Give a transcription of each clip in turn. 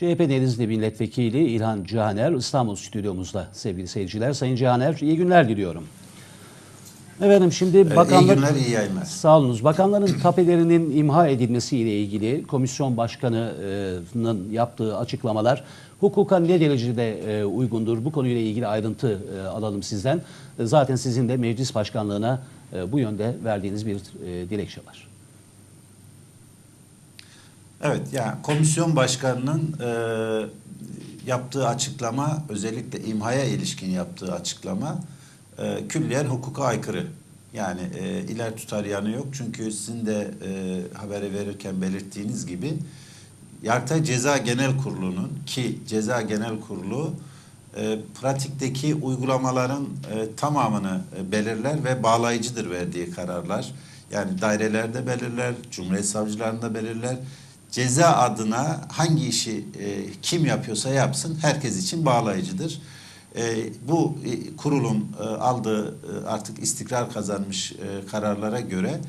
CHP Denizli Milletvekili İlhan Cihaner İstanbul stüdyomuzda sevgili seyirciler. Sayın Cihaner iyi günler diliyorum. Efendim şimdi bakanlar... İyi günler, iyi yayınlar. Sağ olunuz. Bakanların tapelerinin imha edilmesiyle ilgili komisyon başkanının yaptığı açıklamalar hukuka ne derecede e, uygundur? Bu konuyla ilgili ayrıntı e, alalım sizden. E, Zaten sizin de meclis başkanlığına bu yönde verdiğiniz bir dilekçe var. Evet, yani komisyon başkanının e, yaptığı açıklama, özellikle imhaya ilişkin yaptığı açıklama e, külliyen hukuka aykırı. Yani e, iler tutar yanı yok. Çünkü sizin de e, haberi verirken belirttiğiniz gibi Yargıtay Ceza Genel Kurulu'nun ki Ceza Genel Kurulu e, pratikteki uygulamaların e, tamamını e, belirler ve bağlayıcıdır verdiği kararlar. Yani dairelerde belirler, Cumhuriyet Savcılarında belirler. Ceza adına hangi işi e, kim yapıyorsa yapsın herkes için bağlayıcıdır. E, bu e, kurulun e, aldığı e, artık istikrar kazanmış e, kararlara göre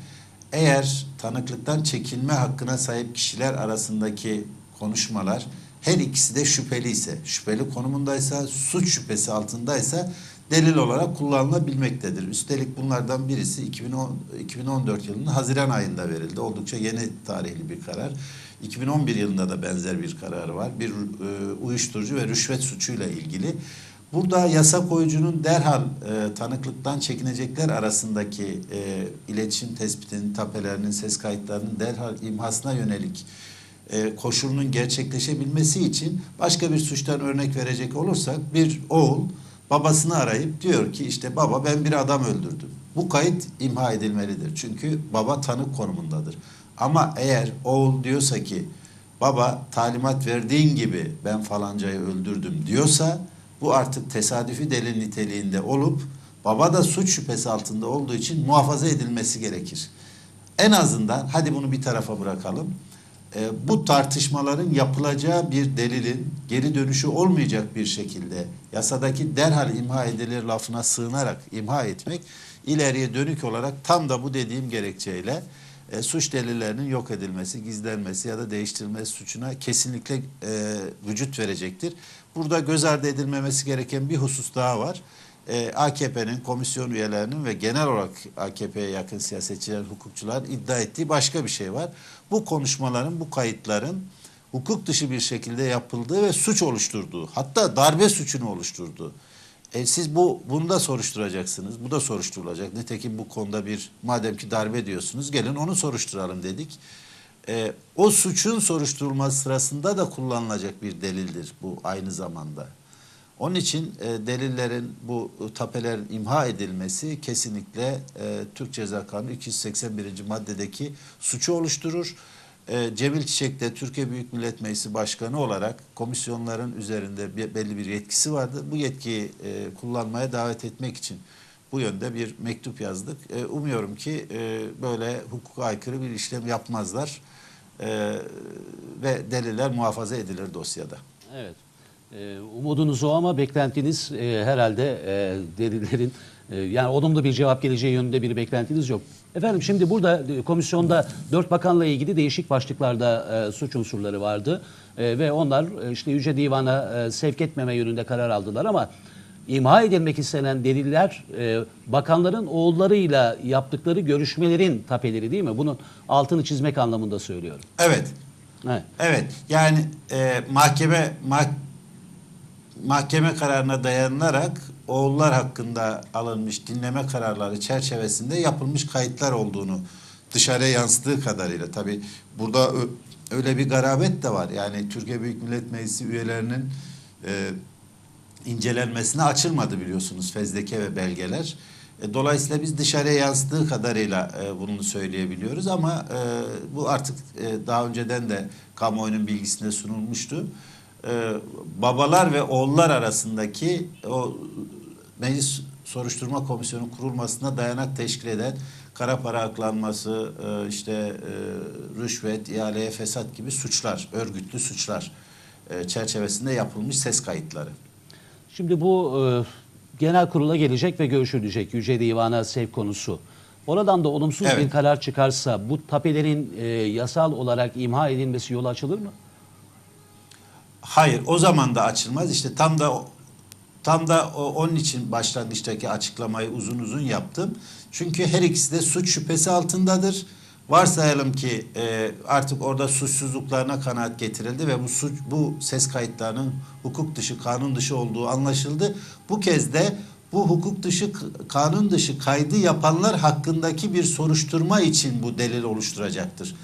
eğer tanıklıktan çekilme hakkına sahip kişiler arasındaki konuşmalar her ikisi de şüpheli ise, şüpheli konumundaysa, suç şüphesi altındaysa delil olarak kullanılabilmektedir. Üstelik bunlardan birisi 2010, 2014 yılının Haziran ayında verildi. Oldukça yeni tarihli bir karar. 2011 yılında da benzer bir karar var. Bir e, uyuşturucu ve rüşvet suçuyla ilgili. Burada yasa koyucunun derhal e, tanıklıktan çekinecekler arasındaki e, iletişim tespitinin, tapelerinin, ses kayıtlarının derhal imhasına yönelik e, koşulunun gerçekleşebilmesi için başka bir suçtan örnek verecek olursak bir oğul babasını arayıp diyor ki işte baba ben bir adam öldürdüm. Bu kayıt imha edilmelidir. Çünkü baba tanık konumundadır. Ama eğer oğul diyorsa ki baba talimat verdiğin gibi ben falancayı öldürdüm diyorsa bu artık tesadüfi delil niteliğinde olup baba da suç şüphesi altında olduğu için muhafaza edilmesi gerekir. En azından hadi bunu bir tarafa bırakalım. E, bu tartışmaların yapılacağı bir delilin geri dönüşü olmayacak bir şekilde yasadaki derhal imha edilir lafına sığınarak imha etmek ileriye dönük olarak tam da bu dediğim gerekçeyle e, suç delillerinin yok edilmesi, gizlenmesi ya da değiştirilmesi suçuna kesinlikle e, vücut verecektir. Burada göz ardı edilmemesi gereken bir husus daha var. E, AKP'nin, komisyon üyelerinin ve genel olarak AKP'ye yakın siyasetçiler, hukukçular iddia ettiği başka bir şey var. Bu konuşmaların, bu kayıtların hukuk dışı bir şekilde yapıldığı ve suç oluşturduğu, hatta darbe suçunu oluşturduğu. E, siz bu bunu da soruşturacaksınız. Bu da soruşturulacak. Nitekim bu konuda bir madem ki darbe diyorsunuz gelin onu soruşturalım dedik. E, o suçun soruşturulması sırasında da kullanılacak bir delildir bu aynı zamanda. Onun için e, delillerin bu tapelerin imha edilmesi kesinlikle e, Türk Ceza Kanunu 281. maddedeki suçu oluşturur. E, Cemil Çiçek de Türkiye Büyük Millet Meclisi Başkanı olarak komisyonların üzerinde belli bir yetkisi vardı. Bu yetkiyi e, kullanmaya davet etmek için bu yönde bir mektup yazdık. E, umuyorum ki böyle hukuka aykırı bir işlem yapmazlar ve deliller muhafaza edilir dosyada. Evet. Umudunuz o ama beklentiniz herhalde delillerin e, yani olumlu bir cevap geleceği yönünde bir beklentiniz yok. Efendim şimdi burada e, komisyonda dört bakanla ilgili değişik başlıklarda e, suç unsurları vardı E, ve onlar e, işte Yüce Divan'a e, sevk etmeme yönünde karar aldılar ama imha edilmek istenen deliller e, bakanların oğullarıyla yaptıkları görüşmelerin tapeleri değil mi? Bunun altını çizmek anlamında söylüyorum. Evet. Evet. Evet. Yani e, mahkeme mah, mahkeme kararına dayanılarak oğullar hakkında alınmış dinleme kararları çerçevesinde yapılmış kayıtlar olduğunu dışarıya yansıdığı kadarıyla tabi burada öyle bir garabet de var. Yani Türkiye Büyük Millet Meclisi üyelerinin e, incelenmesine açılmadı biliyorsunuz fezleke ve belgeler. E, Dolayısıyla biz dışarıya yansıdığı kadarıyla e, bunu söyleyebiliyoruz ama e, bu artık e, daha önceden de kamuoyunun bilgisine sunulmuştu. E, babalar ve oğullar arasındaki o meclis soruşturma komisyonu kurulmasına dayanak teşkil eden kara para aklanması, e, işte e, rüşvet, ihaleye fesat gibi suçlar, örgütlü suçlar e, çerçevesinde yapılmış ses kayıtları. Şimdi bu e, genel kurula gelecek ve görüşülecek Yüce Divan'a sevk konusu. Oradan da olumsuz Evet. bir karar çıkarsa bu tapelerin e, yasal olarak imha edilmesi yolu açılır mı? Hayır, o zaman da açılmaz. İşte tam da tam da onun için başlangıçtaki açıklamayı uzun uzun yaptım. Çünkü her ikisi de suç şüphesi altındadır. Varsayalım ki e, artık orada suçsuzluklarına kanaat getirildi ve bu suç bu ses kayıtlarının hukuk dışı, kanun dışı olduğu anlaşıldı. Bu kez de bu hukuk dışı, kanun dışı kaydı yapanlar hakkındaki bir soruşturma için bu delil oluşturacaktır.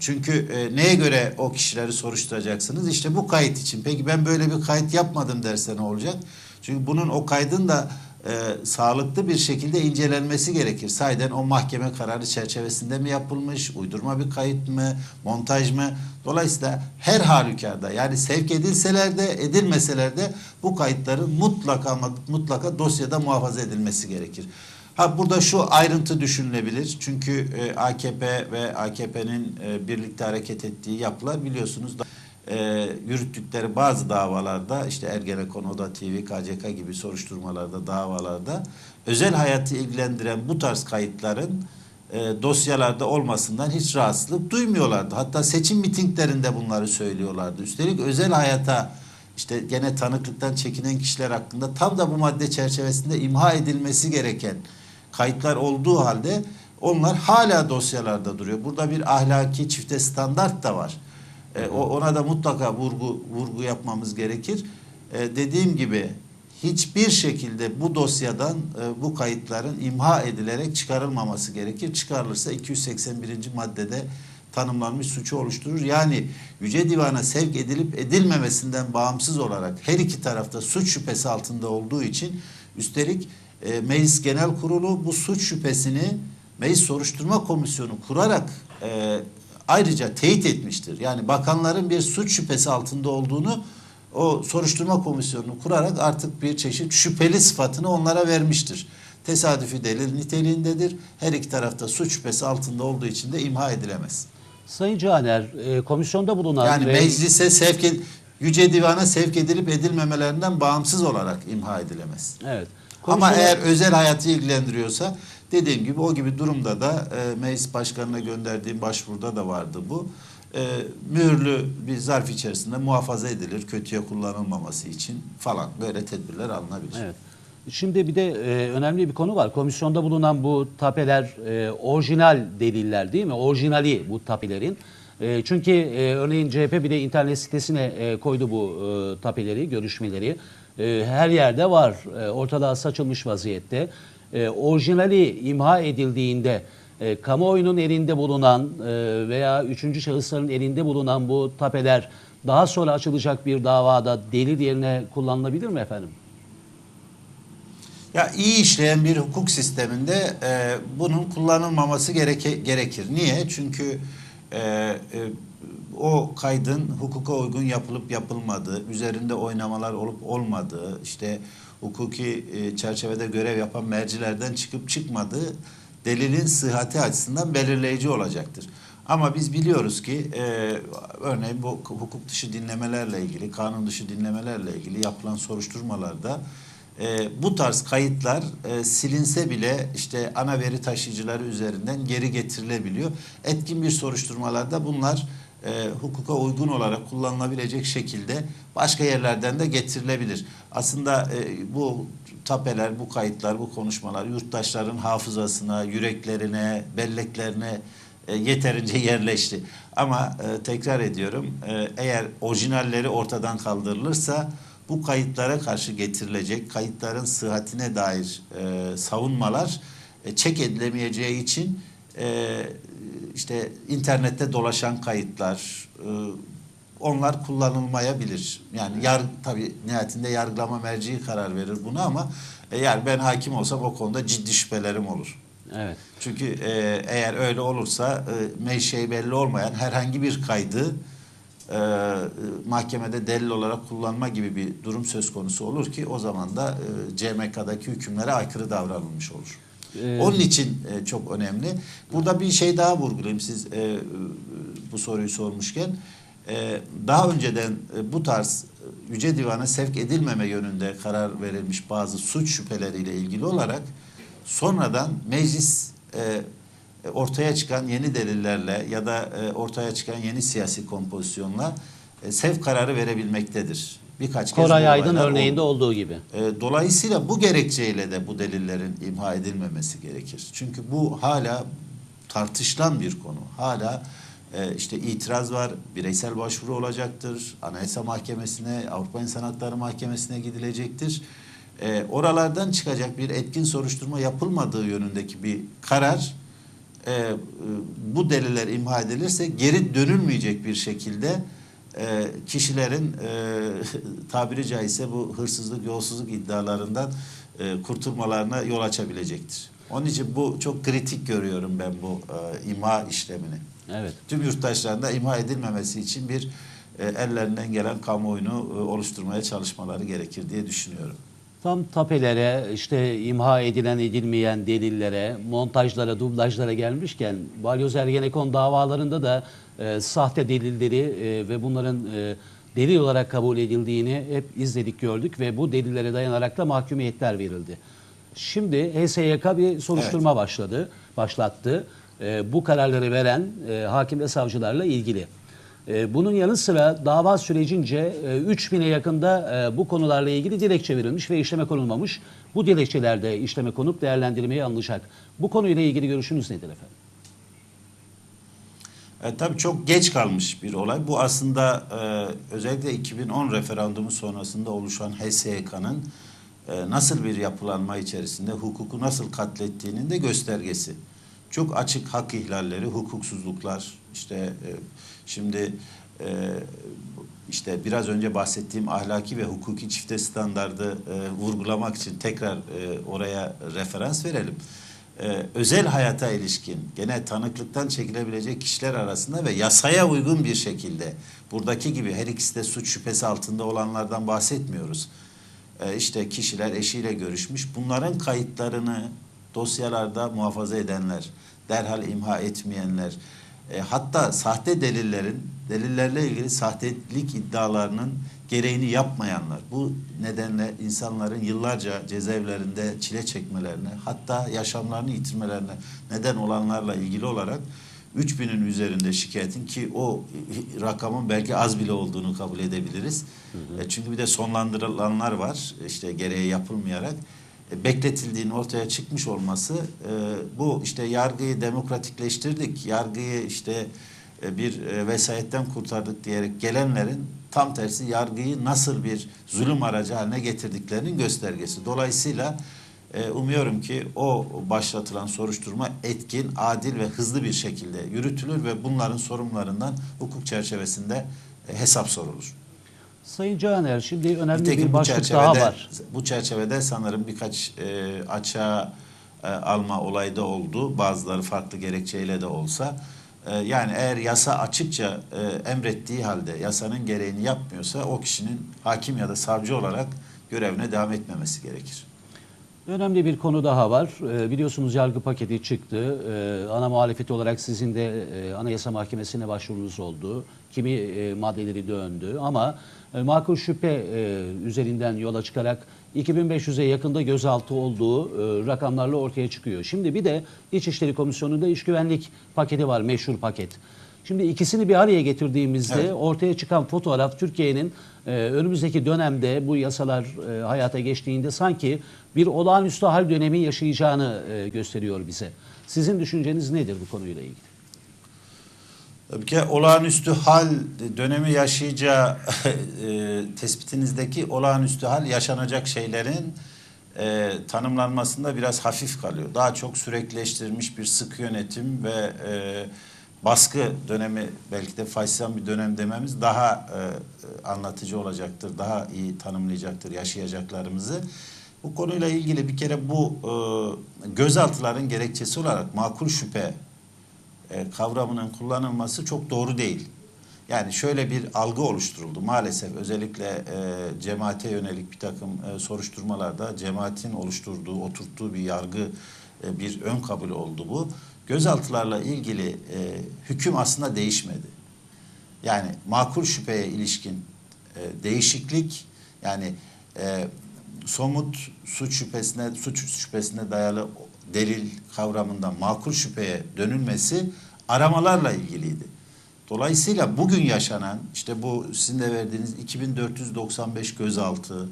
Çünkü e, neye göre o kişileri soruşturacaksınız? İşte bu kayıt için. Peki ben böyle bir kayıt yapmadım derse ne olacak? Çünkü bunun o kaydın da e, sağlıklı bir şekilde incelenmesi gerekir. Sahiden o mahkeme kararı çerçevesinde mi yapılmış, uydurma bir kayıt mı, montaj mı? Dolayısıyla her halükarda yani sevk edilseler de edilmeseler de bu kayıtların mutlaka mutlaka dosyada muhafaza edilmesi gerekir. Ha burada şu ayrıntı düşünülebilir. Çünkü e, AKP ve AKP'nin e, birlikte hareket ettiği yapılar biliyorsunuz da e, yürüttükleri bazı davalarda işte Ergenekon, Oda TV, KCK gibi soruşturmalarda, davalarda özel hayatı ilgilendiren bu tarz kayıtların e, dosyalarda olmasından hiç rahatsızlık duymuyorlardı. Hatta seçim mitinglerinde bunları söylüyorlardı. Üstelik özel hayata işte gene tanıklıktan çekinen kişiler hakkında tam da bu madde çerçevesinde imha edilmesi gereken kayıtlar olduğu halde onlar hala dosyalarda duruyor. Burada bir ahlaki çifte standart da var. E, ona da mutlaka vurgu vurgu yapmamız gerekir. E, dediğim gibi hiçbir şekilde bu dosyadan e, bu kayıtların imha edilerek çıkarılmaması gerekir. Çıkarılırsa 281. maddede tanımlanmış suçu oluşturur. Yani Yüce Divan'a sevk edilip edilmemesinden bağımsız olarak her iki tarafta suç şüphesi altında olduğu için üstelik e, Meclis Genel Kurulu bu suç şüphesini Meclis Soruşturma Komisyonu kurarak e, ayrıca teyit etmiştir. Yani bakanların bir suç şüphesi altında olduğunu o soruşturma komisyonunu kurarak artık bir çeşit şüpheli sıfatını onlara vermiştir. Tesadüfi delil niteliğindedir. Her iki tarafta suç şüphesi altında olduğu için de imha edilemez. Sayın Caner, e, komisyonda bulunan Yani ve meclise sevk ed- Yüce Divan'a sevk edilip edilmemelerinden bağımsız olarak imha edilemez. evet. Ama Komisyona- eğer özel hayatı ilgilendiriyorsa dediğim gibi o gibi durumda da e, meclis başkanına gönderdiğim başvuruda da vardı bu. E, mühürlü bir zarf içerisinde muhafaza edilir kötüye kullanılmaması için falan böyle tedbirler alınabilir. Evet. Şimdi bir de e, önemli bir konu var. Komisyonda bulunan bu tapeler e, orijinal deliller değil mi? Orijinali bu tapelerin. E, çünkü e, örneğin CHP bir de internet sitesine e, koydu bu e, tapeleri, görüşmeleri. E, her yerde var. E, ortalığa saçılmış vaziyette. E, orijinali imha edildiğinde e, kamuoyunun elinde bulunan e, veya üçüncü şahısların elinde bulunan bu tapeler daha sonra açılacak bir davada delil yerine kullanılabilir mi efendim? Ya iyi işleyen bir hukuk sisteminde e, bunun kullanılmaması gereke, gerekir. Niye? Çünkü e, e, o kaydın hukuka uygun yapılıp yapılmadığı, üzerinde oynamalar olup olmadığı, işte hukuki e, çerçevede görev yapan mercilerden çıkıp çıkmadığı delilin sıhhati açısından belirleyici olacaktır. Ama biz biliyoruz ki e, örneğin bu hukuk dışı dinlemelerle ilgili, kanun dışı dinlemelerle ilgili yapılan soruşturmalarda e, bu tarz kayıtlar e, silinse bile işte ana veri taşıyıcıları üzerinden geri getirilebiliyor. Etkin bir soruşturmalarda bunlar e, hukuka uygun olarak kullanılabilecek şekilde başka yerlerden de getirilebilir. Aslında e, bu tapeler, bu kayıtlar, bu konuşmalar yurttaşların hafızasına, yüreklerine, belleklerine e, yeterince yerleşti. Ama e, tekrar ediyorum e, eğer orijinalleri ortadan kaldırılırsa bu kayıtlara karşı getirilecek kayıtların sıhhatine dair e, savunmalar e, çek edilemeyeceği için e, işte internette dolaşan kayıtlar e, onlar kullanılmayabilir. Yani yar tabii nihayetinde yargılama merci karar verir buna ama eğer ben hakim olsam o konuda ciddi şüphelerim olur. Evet. Çünkü e, eğer öyle olursa e, menşei belli olmayan herhangi bir kaydı e, mahkemede delil olarak kullanma gibi bir durum söz konusu olur ki o zaman da e, CMK'daki hükümlere aykırı davranılmış olur. Ee, Onun için e, çok önemli. Burada bir şey daha vurgulayayım siz e, e, bu soruyu sormuşken. E, daha önceden e, bu tarz e, Yüce Divan'a sevk edilmeme yönünde karar verilmiş bazı suç şüpheleriyle ilgili olarak sonradan meclis e, e, ortaya çıkan yeni delillerle ya da e, ortaya çıkan yeni siyasi kompozisyonla e, sevk kararı verebilmektedir. Birkaç kez Koray Aydın örneğinde oldu. olduğu gibi. E, Dolayısıyla bu gerekçeyle de bu delillerin imha edilmemesi gerekir. Çünkü bu hala tartışılan bir konu. Hala e, işte itiraz var, bireysel başvuru olacaktır. Anayasa Mahkemesi'ne, Avrupa İnsan Hakları Mahkemesi'ne gidilecektir. E, oralardan çıkacak bir etkin soruşturma yapılmadığı yönündeki bir karar e, e, bu deliller imha edilirse geri dönülmeyecek bir şekilde e, kişilerin e, tabiri caizse bu hırsızlık, yolsuzluk iddialarından e, kurtulmalarına yol açabilecektir. Onun için bu çok kritik görüyorum ben bu e, imha işlemini. Evet. Tüm yurttaşların da imha edilmemesi için bir e, ellerinden gelen kamuoyunu e, oluşturmaya çalışmaları gerekir diye düşünüyorum. Tam tapelere, işte imha edilen edilmeyen delillere, montajlara, dublajlara gelmişken Balyoz Ergenekon davalarında da e, sahte delilleri e, ve bunların e, delil olarak kabul edildiğini hep izledik gördük ve bu delillere dayanarak da mahkumiyetler verildi. Şimdi HSYK bir soruşturma başladı, başlattı. E, bu kararları veren e, hakim ve savcılarla ilgili. E, Bunun yanı sıra dava sürecince e, 3000'e yakında e, bu konularla ilgili dilekçe verilmiş ve işleme konulmamış. Bu dilekçelerde işleme konup değerlendirmeye alınacak. Bu konuyla ilgili görüşünüz nedir efendim? E, tabii çok geç kalmış bir olay. Bu aslında e, özellikle 2010 referandumu sonrasında oluşan HSYK'nın e, nasıl bir yapılanma içerisinde hukuku nasıl katlettiğinin de göstergesi. Çok açık hak ihlalleri, hukuksuzluklar, işte e, şimdi e, işte biraz önce bahsettiğim ahlaki ve hukuki çifte standardı e, vurgulamak için tekrar e, oraya referans verelim e, özel hayata ilişkin gene tanıklıktan çekilebilecek kişiler arasında ve yasaya uygun bir şekilde buradaki gibi her ikisi de suç şüphesi altında olanlardan bahsetmiyoruz. E, işte kişiler eşiyle görüşmüş. Bunların kayıtlarını dosyalarda muhafaza edenler, derhal imha etmeyenler, e, hatta sahte delillerin, delillerle ilgili sahtelik iddialarının gereğini yapmayanlar. Bu nedenle insanların yıllarca cezaevlerinde çile çekmelerine, hatta yaşamlarını yitirmelerine neden olanlarla ilgili olarak 3000'in üzerinde şikayetin ki o rakamın belki az bile olduğunu kabul edebiliriz. E, çünkü bir de sonlandırılanlar var işte gereği yapılmayarak e, bekletildiğinin ortaya çıkmış olması e, bu işte yargıyı demokratikleştirdik, yargıyı işte e, bir e, vesayetten kurtardık diyerek gelenlerin tam tersi yargıyı nasıl bir zulüm aracı haline getirdiklerinin göstergesi. Dolayısıyla e, umuyorum ki o başlatılan soruşturma etkin, adil ve hızlı bir şekilde yürütülür ve bunların sorumlularından hukuk çerçevesinde e, hesap sorulur. Sayın Caner şimdi önemli Nitekim bir başlık daha var. bu çerçevede sanırım birkaç e, açığa e, alma olayı da oldu. Bazıları farklı gerekçeyle de olsa. E, yani eğer yasa açıkça e, emrettiği halde yasanın gereğini yapmıyorsa o kişinin hakim ya da savcı olarak görevine devam etmemesi gerekir. Önemli bir konu daha var. Ee, biliyorsunuz yargı paketi çıktı. Ee, ana muhalefet olarak sizin de e, Anayasa Mahkemesi'ne başvurunuz oldu. Kimi e, maddeleri döndü ama e, makul şüphe e, üzerinden yola çıkarak 2500'e yakında gözaltı olduğu e, rakamlarla ortaya çıkıyor. Şimdi bir de İçişleri Komisyonu'nda iş güvenlik paketi var, meşhur paket. Şimdi ikisini bir araya getirdiğimizde Evet. ortaya çıkan fotoğraf Türkiye'nin e, önümüzdeki dönemde bu yasalar e, hayata geçtiğinde sanki bir olağanüstü hal dönemi yaşayacağını e, gösteriyor bize. Sizin düşünceniz nedir bu konuyla ilgili? Tabii ki olağanüstü hal dönemi yaşayacağı e, tespitinizdeki olağanüstü hal yaşanacak şeylerin e, tanımlanmasında biraz hafif kalıyor. Daha çok sürekleştirilmiş bir sıkı yönetim ve e, baskı dönemi belki de faysal bir dönem dememiz daha e, anlatıcı olacaktır, daha iyi tanımlayacaktır yaşayacaklarımızı. Bu konuyla ilgili bir kere bu e, gözaltıların gerekçesi olarak makul şüphe e, kavramının kullanılması çok doğru değil. Yani şöyle bir algı oluşturuldu maalesef özellikle e, cemaate yönelik bir takım e, soruşturmalarda cemaatin oluşturduğu, oturttuğu bir yargı, e, bir ön kabul oldu bu. Gözaltılarla ilgili e, hüküm aslında değişmedi. Yani makul şüpheye ilişkin e, değişiklik yani e, somut suç şüphesine suç şüphesine dayalı delil kavramından makul şüpheye dönülmesi aramalarla ilgiliydi. Dolayısıyla bugün yaşanan işte bu sizin de verdiğiniz 2495 gözaltı,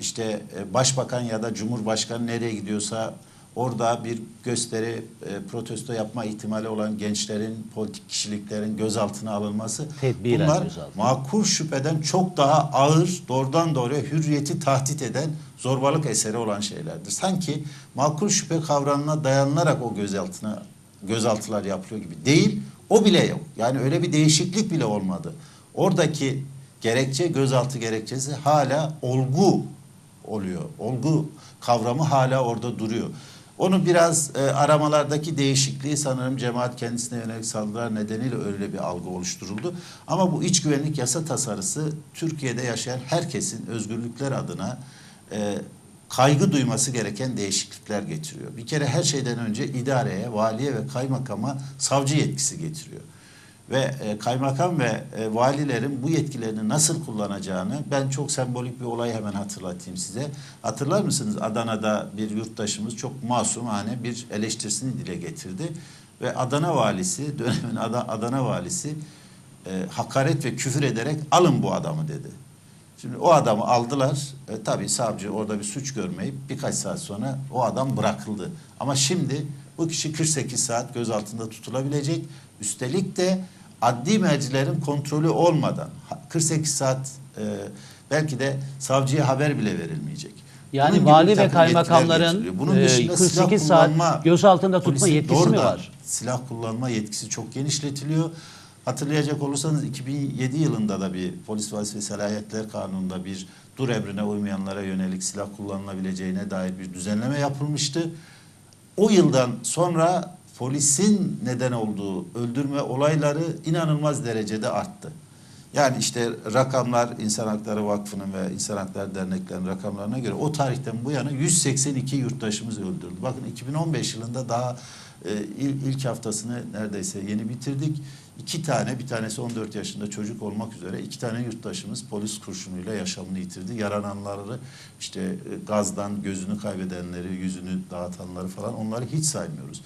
işte e, başbakan ya da cumhurbaşkanı nereye gidiyorsa orada bir gösteri, e, protesto yapma ihtimali olan gençlerin, politik kişiliklerin gözaltına alınması Tedbiren bunlar gözaltı. makul şüpheden çok daha ağır, doğrudan doğruya hürriyeti tahdit eden zorbalık eseri olan şeylerdir. Sanki makul şüphe kavramına dayanılarak o gözaltına gözaltılar yapılıyor gibi değil. O bile yok. Yani öyle bir değişiklik bile olmadı. Oradaki gerekçe gözaltı gerekçesi hala olgu oluyor. Olgu kavramı hala orada duruyor. Onu biraz e, aramalardaki değişikliği sanırım cemaat kendisine yönelik saldırılar nedeniyle öyle bir algı oluşturuldu. Ama bu iç güvenlik yasa tasarısı Türkiye'de yaşayan herkesin özgürlükler adına e, kaygı duyması gereken değişiklikler getiriyor. Bir kere her şeyden önce idareye, valiye ve kaymakama savcı yetkisi getiriyor. Ve e, kaymakam ve e, valilerin bu yetkilerini nasıl kullanacağını ben çok sembolik bir olayı hemen hatırlatayım size. Hatırlar mısınız Adana'da bir yurttaşımız çok masumane bir eleştirisini dile getirdi. Ve Adana valisi, dönemin Ada- Adana valisi e, hakaret ve küfür ederek alın bu adamı dedi. Şimdi o adamı aldılar. E, tabii savcı orada bir suç görmeyip birkaç saat sonra o adam bırakıldı. Ama şimdi bu kişi 48 saat gözaltında tutulabilecek. Üstelik de adli mercilerin kontrolü olmadan ha- 48 saat e, belki de savcıya haber bile verilmeyecek. Yani Bunun vali ve kaymakamların. Bunun e, dışında 48 silah saat gözaltında tutma yetkisi mi var? Silah kullanma yetkisi çok genişletiliyor. Hatırlayacak olursanız 2007 yılında da bir polis vazifesi salahiyetler kanununda bir dur emrine uymayanlara yönelik silah kullanılabileceğine dair bir düzenleme yapılmıştı. O yıldan sonra polisin neden olduğu öldürme olayları inanılmaz derecede arttı. Yani işte rakamlar İnsan Hakları Vakfı'nın ve İnsan Hakları Derneklerinin rakamlarına göre o tarihten bu yana 182 yurttaşımız öldürüldü. Bakın 2015 yılında daha e, il- ilk haftasını neredeyse yeni bitirdik. İki tane, bir tanesi 14 yaşında çocuk olmak üzere iki tane yurttaşımız polis kurşunuyla yaşamını yitirdi. Yarananları işte e, gazdan gözünü kaybedenleri, yüzünü dağıtanları falan onları hiç saymıyoruz.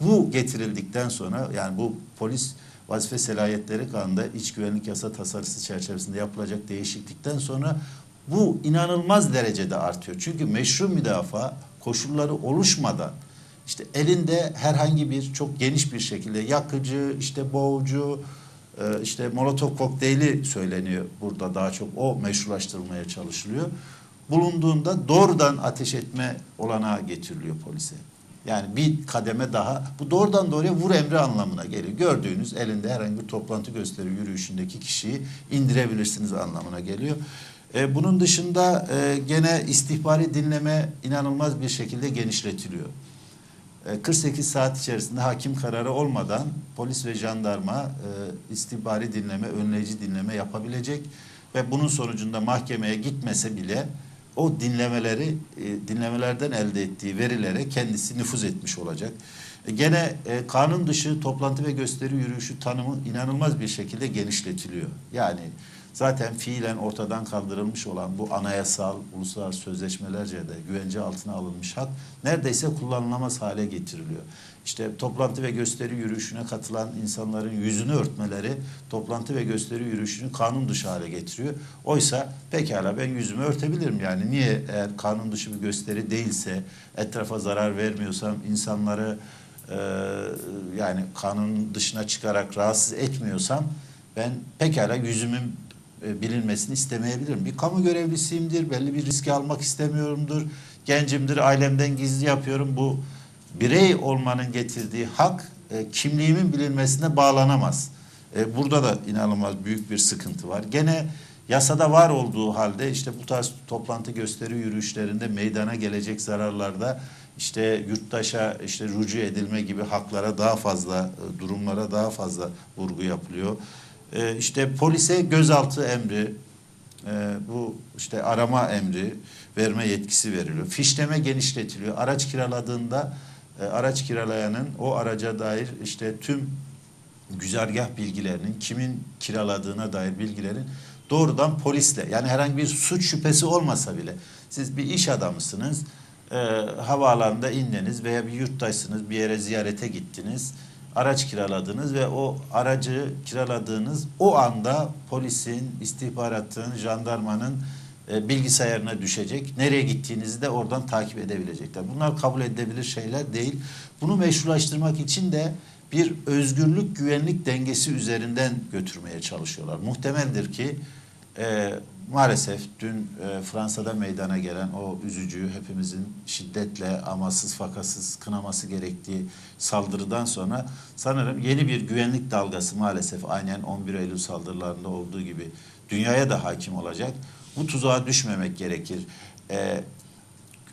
Bu getirildikten sonra yani bu polis vazife selahiyetleri kanunda iç güvenlik yasa tasarısı çerçevesinde yapılacak değişiklikten sonra bu inanılmaz derecede artıyor. Çünkü meşru müdafaa koşulları oluşmadan işte elinde herhangi bir çok geniş bir şekilde yakıcı, işte boğucu, e, işte molotof kokteyli söyleniyor burada daha çok o meşrulaştırılmaya çalışılıyor. Bulunduğunda doğrudan ateş etme olanağı getiriliyor polise. Yani bir kademe daha bu doğrudan doğruya vur emri anlamına geliyor. Gördüğünüz elinde herhangi bir toplantı gösteri yürüyüşündeki kişiyi indirebilirsiniz anlamına geliyor. E, bunun dışında e, gene istihbari dinleme inanılmaz bir şekilde genişletiliyor. E, 48 saat içerisinde hakim kararı olmadan polis ve jandarma e, istihbari dinleme, önleyici dinleme yapabilecek ve bunun sonucunda mahkemeye gitmese bile o dinlemeleri e, dinlemelerden elde ettiği verilere kendisi nüfuz etmiş olacak. E, gene e, kanun dışı toplantı ve gösteri yürüyüşü tanımı inanılmaz bir şekilde genişletiliyor. Yani zaten fiilen ortadan kaldırılmış olan bu anayasal, uluslararası sözleşmelerce de güvence altına alınmış hak neredeyse kullanılamaz hale getiriliyor. İşte toplantı ve gösteri yürüyüşüne katılan insanların yüzünü örtmeleri toplantı ve gösteri yürüyüşünü kanun dışı hale getiriyor. Oysa pekala ben yüzümü örtebilirim yani niye eğer kanun dışı bir gösteri değilse etrafa zarar vermiyorsam insanları e, yani kanun dışına çıkarak rahatsız etmiyorsam ben pekala yüzümün e, bilinmesini istemeyebilirim. Bir kamu görevlisiyimdir, belli bir riski almak istemiyorumdur, gencimdir, ailemden gizli yapıyorum. Bu birey olmanın getirdiği hak e, kimliğimin bilinmesine bağlanamaz. E, burada da inanılmaz büyük bir sıkıntı var. Gene yasada var olduğu halde işte bu tarz toplantı gösteri yürüyüşlerinde meydana gelecek zararlarda işte yurttaşa işte rücu edilme gibi haklara daha fazla e, durumlara daha fazla vurgu yapılıyor. E, işte polise gözaltı emri, e, bu işte arama emri verme yetkisi veriliyor. Fişleme genişletiliyor. Araç kiraladığında e, araç kiralayanın o araca dair işte tüm güzergah bilgilerinin kimin kiraladığına dair bilgilerin doğrudan polisle yani herhangi bir suç şüphesi olmasa bile siz bir iş adamısınız e, havaalanında indiniz veya bir yurttaşsınız bir yere ziyarete gittiniz araç kiraladınız ve o aracı kiraladığınız o anda polisin, istihbaratın, jandarmanın e, bilgisayarına düşecek. Nereye gittiğinizi de oradan takip edebilecekler. Bunlar kabul edilebilir şeyler değil. Bunu meşrulaştırmak için de bir özgürlük güvenlik dengesi üzerinden götürmeye çalışıyorlar. Muhtemeldir ki e, maalesef dün e, Fransa'da meydana gelen o üzücü hepimizin şiddetle amasız fakasız kınaması gerektiği saldırıdan sonra sanırım yeni bir güvenlik dalgası maalesef aynen 11 Eylül saldırılarında olduğu gibi dünyaya da hakim olacak. Bu tuzağa düşmemek gerekir. E,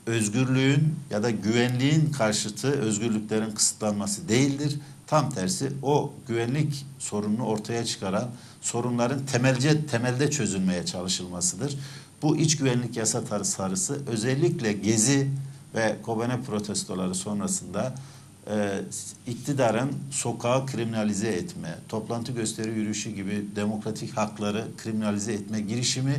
özgürlüğün ya da güvenliğin karşıtı özgürlüklerin kısıtlanması değildir. Tam tersi o güvenlik sorununu ortaya çıkaran sorunların temelce temelde çözülmeye çalışılmasıdır. Bu iç güvenlik yasa tasarısı özellikle Gezi ve Kobane protestoları sonrasında e, iktidarın sokağı kriminalize etme, toplantı gösteri yürüyüşü gibi demokratik hakları kriminalize etme girişimi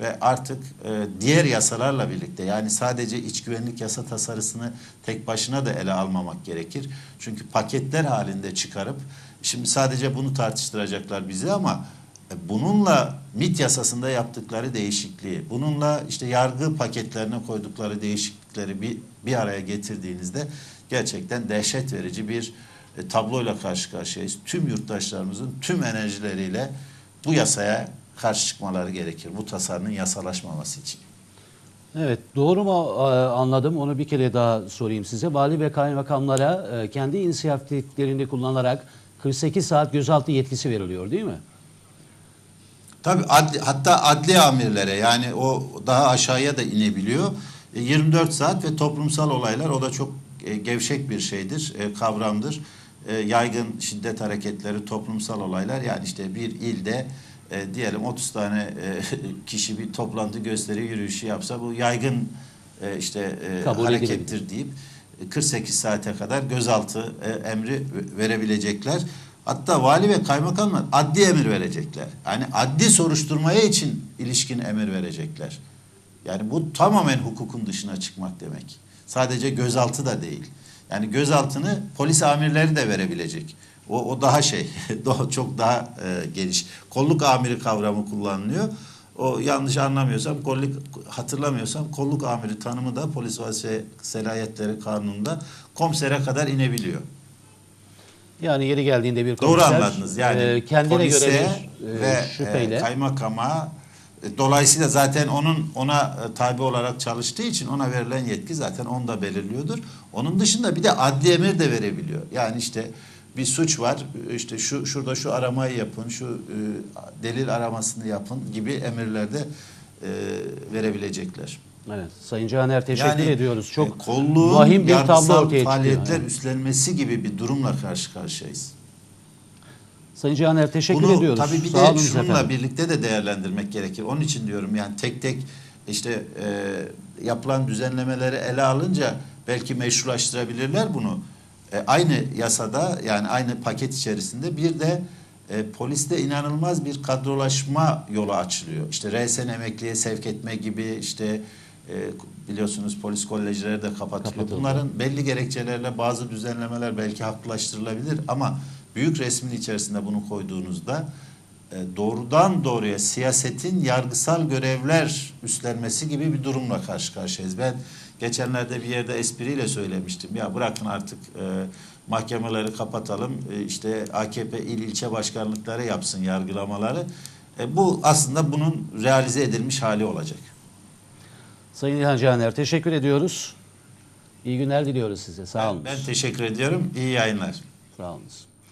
ve artık e, diğer yasalarla birlikte yani sadece iç güvenlik yasa tasarısını tek başına da ele almamak gerekir. Çünkü paketler halinde çıkarıp şimdi sadece bunu tartıştıracaklar bizi ama e, bununla MIT yasasında yaptıkları değişikliği, bununla işte yargı paketlerine koydukları değişiklikleri bir, bir araya getirdiğinizde gerçekten dehşet verici bir e, tabloyla karşı karşıyayız. Tüm yurttaşlarımızın tüm enerjileriyle bu yasaya karşı çıkmaları gerekir. Bu tasarının yasalaşmaması için. Evet doğru mu e, anladım onu bir kere daha sorayım size. Vali ve kaymakamlara e, kendi inisiyatiflerini kullanarak 48 saat gözaltı yetkisi veriliyor değil mi? Tabii adli, hatta adli amirlere yani o daha aşağıya da inebiliyor. E, 24 saat ve toplumsal olaylar o da çok e, gevşek bir şeydir, e, kavramdır. E, yaygın şiddet hareketleri, toplumsal olaylar yani işte bir ilde e, diyelim 30 tane e, kişi bir toplantı gösteri yürüyüşü yapsa bu yaygın e, işte e, Kabul harekettir deyip e, 48 saate kadar gözaltı e, emri verebilecekler. Hatta vali ve kaymakamlar adli emir verecekler. Yani adli soruşturmaya için ilişkin emir verecekler. Yani bu tamamen hukukun dışına çıkmak demek. Sadece gözaltı da değil. Yani gözaltını polis amirleri de verebilecek. O, o daha şey, çok daha e, geniş. Kolluk amiri kavramı kullanılıyor. O yanlış anlamıyorsam, kolluk hatırlamıyorsam kolluk amiri tanımı da polis vazife selayetleri kanununda komisere kadar inebiliyor. Yani yeri geldiğinde bir Doğru komiser anladınız. Yani e, kendine polise göre bir e, ve şüpheyle e, kaymakama e, dolayısıyla zaten onun ona e, tabi olarak çalıştığı için ona verilen yetki zaten onu da belirliyordur. Onun dışında bir de adli emir de verebiliyor. Yani işte bir suç var. işte şu şurada şu aramayı yapın, şu e, delil aramasını yapın gibi emirlerde e, verebilecekler. Evet, Sayın Caner teşekkür Yani, ediyoruz. Çok e, kolluğun vahim bir tablo ortaya faaliyetler Evet. üstlenmesi gibi bir durumla karşı karşıyayız. Sayın Caner teşekkür Bunu ediyoruz. tabii bir Sağ de olun şununla efendim. birlikte de değerlendirmek gerekir. Onun için diyorum yani tek tek işte e, yapılan düzenlemeleri ele alınca belki meşrulaştırabilirler bunu. E, aynı yasada yani aynı paket içerisinde bir de e, poliste inanılmaz bir kadrolaşma yolu açılıyor. İşte resen emekliye sevk etme gibi işte e, biliyorsunuz polis kolejleri de kapatılıyor. Kapatıldı. Bunların belli gerekçelerle bazı düzenlemeler belki haklılaştırılabilir ama büyük resmin içerisinde bunu koyduğunuzda e, doğrudan doğruya siyasetin yargısal görevler üstlenmesi gibi bir durumla karşı karşıyayız. Ben geçenlerde bir yerde espriyle söylemiştim. Ya bırakın artık e, mahkemeleri kapatalım. E, işte AKP il ilçe başkanlıkları yapsın yargılamaları. E, bu aslında bunun realize edilmiş hali olacak. Sayın İlhan Caner teşekkür ediyoruz. İyi günler diliyoruz size. Sağ olun. Ben teşekkür ediyorum. İyi yayınlar. Sağ olun.